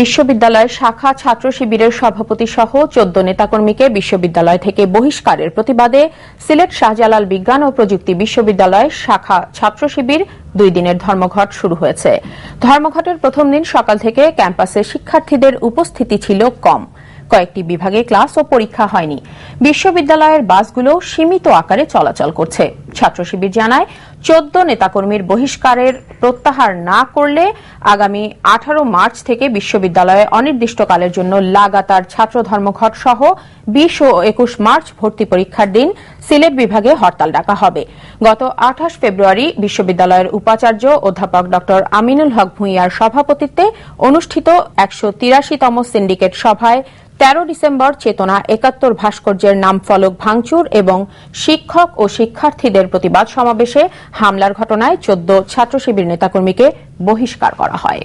বিশ্ববিদ্যালয়ের শাখা ছাত্র শিবিরের সভাপতি সহ চোদ্দ নেতাকর্মীকে বিশ্ববিদ্যালয় থেকে বহিষ্কারের প্রতিবাদে সিলেট শাহজালাল বিজ্ঞান ও প্রযুক্তি বিশ্ববিদ্যালয় শাখা ছাত্র শিবির দুই দিনের ধর্মঘট শুরু হয়েছে। ধর্মঘটের প্রথম দিন সকাল থেকে ক্যাম্পাসে শিক্ষার্থীদের উপস্থিতি ছিল কম। কয়েকটি বিভাগে ক্লাস ও পরীক্ষা হয়নি। বিশ্ববিদ্যালয়ের বাসগুলো সীমিত আকারে চলাচল করছে। ছাত্র শিবির জানায়, চোদ্দ নেতাকর্মীর বহিষ্কারের প্রত্যাহার না করলে আগামী আঠারো মার্চ থেকে বিশ্ববিদ্যালয়ে অনির্দিষ্টকালের জন্য লাগাতার ছাত্র ধর্মঘট সহ বিশ ও একুশ মার্চ ভর্তি পরীক্ষার দিন সিলেট বিভাগে হরতাল ডাকা হবে। গত আঠাশ ফেব্রুয়ারি বিশ্ববিদ্যালয়ের উপাচার্য অধ্যাপক ড আমিনুল হক ভূঁইয়ার সভাপতিত্বে অনুষ্ঠিত একশো তিরাশিতম সিন্ডিকেট সভায় তেরো ডিসেম্বর চেতনা একাত্তর ভাস্কর্যের নাম ফলক ভাঙচুর এবং শিক্ষক ও শিক্ষার্থীদের প্রতিবাদ সমাবেশে হামলার ঘটনায় চোদ্দ ছাত্র শিবির নেতাকর্মীকে বহিষ্কার করা হয়।